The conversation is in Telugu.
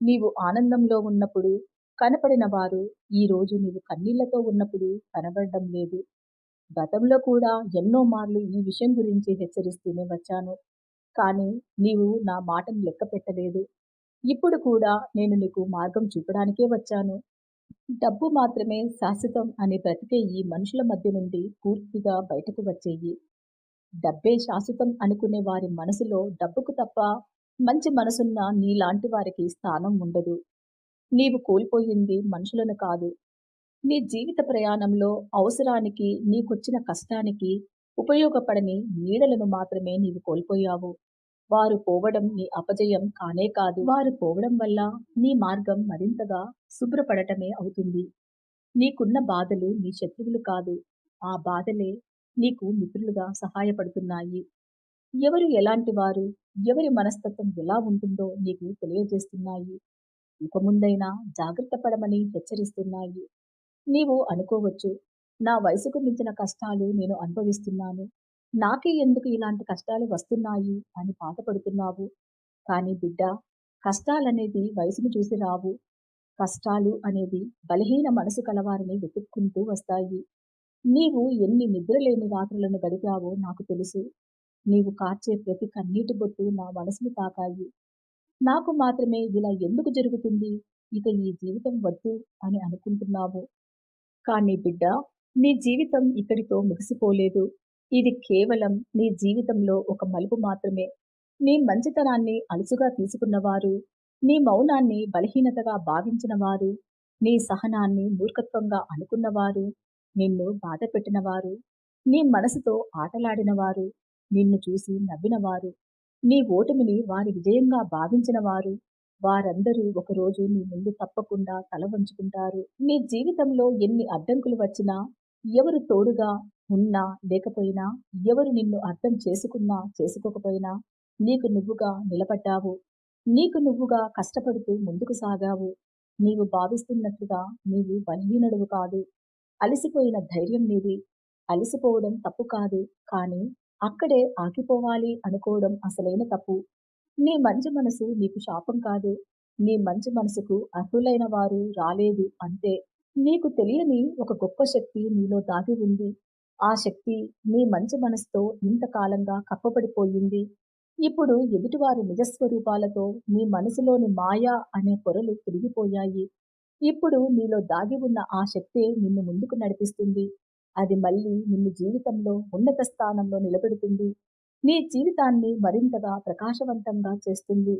నీవు ఆనందంలో ఉన్నప్పుడు కనపడిన వారు ఈరోజు నీవు కన్నీళ్ళతో ఉన్నప్పుడు కనబడడం లేదు. గతంలో కూడా ఎన్నో మార్లు ఈ విషయం గురించి హెచ్చరిస్తూనే వచ్చాను. కానీ నీవు నా మాటను లెక్క పెట్టలేదు. ఇప్పుడు కూడా నేను నీకు మార్గం చూపడానికే వచ్చాను. డబ్బు మాత్రమే శాశ్వతం అని బ్రతికే ఈ మనుషుల మధ్య నుండి పూర్తిగా బయటకు వచ్చేయి. డబ్బే శాశ్వతం అనుకునే వారి మనసులో డబ్బుకు తప్ప మంచి మనసున్న నీలాంటి వారికి స్థానం ఉండదు. నీవు కోల్పోయింది మనుషులను కాదు. నీ జీవిత ప్రయాణంలో అవసరానికి నీకొచ్చిన కష్టానికి ఉపయోగపడని నీడలను మాత్రమే నీవు కోల్పోయావు. వారు పోవడం నీ అపజయం కానే కాదు. వారు పోవడం వల్ల నీ మార్గం మరింతగా శుభ్రపడటమే అవుతుంది. నీకున్న బాధలు నీ శత్రువులు కాదు. ఆ బాధలే నీకు మిత్రులుగా సహాయపడుతున్నాయి. ఎవరు ఎలాంటి వారు? ఎవరి మనస్తత్వం ఎలా ఉంటుందో నీకు తెలియజేస్తున్నాయి. ఇక ముందైనా జాగ్రత్త పడమని హెచ్చరిస్తున్నాయి. నీవు అనుకోవచ్చు నా వయసుకు మించిన కష్టాలు నేను అనుభవిస్తున్నాను. నాకే ఎందుకు ఇలాంటి కష్టాలు వస్తున్నాయి అని బాధపడుతున్నావు? కానీ బిడ్డ కష్టాలనేది వయసును చూసి రావు. కష్టాలు అనేది బలహీన మనసు కలవారిని వెతుక్కుంటూ వస్తాయి. నీవు ఎన్ని నిద్రలేని రాత్రులను గడిపావో నాకు తెలుసు. నీవు కార్చే ప్రతి కన్నీటి బొట్టు నా మనసును తాకాయి. నాకు మాత్రమే ఇలా ఎందుకు జరుగుతుంది? ఇక ఈ జీవితం వద్దు అని అనుకుంటున్నావు. కానీ బిడ్డ నీ జీవితం ఇక్కడితో ముగిసిపోలేదు. ఇది కేవలం నీ జీవితంలో ఒక మలుపు మాత్రమే. నీ మంచితనాన్ని అలుసుగా తీసుకున్నవారు నీ మౌనాన్ని బలహీనతగా భావించినవారు నీ సహనాన్ని మూర్ఖత్వంగా అనుకున్నవారు నిన్ను బాధ పెట్టినవారు నీ మనసుతో ఆటలాడినవారు నిన్ను చూసి నవ్వినవారు. నీ ఓటమిని వారి విజయంగా భావించినవారు. వారందరూ ఒకరోజు నీ ముందు తప్పకుండా తల వంచుకుంటారు. నీ జీవితంలో ఎన్ని అడ్డంకులు వచ్చినా ఎవరు తోడుగా ఉన్నా లేకపోయినా ఎవరు నిన్ను అర్థం చేసుకున్నా చేసుకోకపోయినా నీకు నువ్వుగా నిలబడ్డావు. నీకు నువ్వుగా కష్టపడుతూ ముందుకు సాగావు. నీవు భావిస్తున్నట్లుగా నీవు బలహీనుడువు కాదు. అలసిపోయిన ధైర్యం నీది. అలసిపోవడం తప్పు కాదు. కానీ అక్కడే ఆగిపోవాలి అనుకోవడం అసలైన తప్పు. నీ మంచి మనసు నీకు శాపం కాదు. నీ మంచి మనసుకు అర్హులైన వారు రాలేదు అంతే నీకు తెలియని ఒక గొప్ప శక్తి నీలో దాగి ఉంది. ఆ శక్తి నీ మంచి మనసుతో ఇంతకాలంగా కప్పబడిపోయింది. ఇప్పుడు ఎదుటివారి నిజస్వరూపాలతో నీ మనసులోని మాయా అనే పొరలు తిరిగిపోయాయి ఇప్పుడు నీలో దాగి ఉన్న ఆ శక్తే నిన్ను ముందుకు నడిపిస్తుంది. అది మళ్ళీ నిన్ను జీవితంలో ఉన్నత స్థానంలో నిలబెడుతుంది. నీ జీవితాన్ని మరింతగా ప్రకాశవంతంగా చేస్తుంది.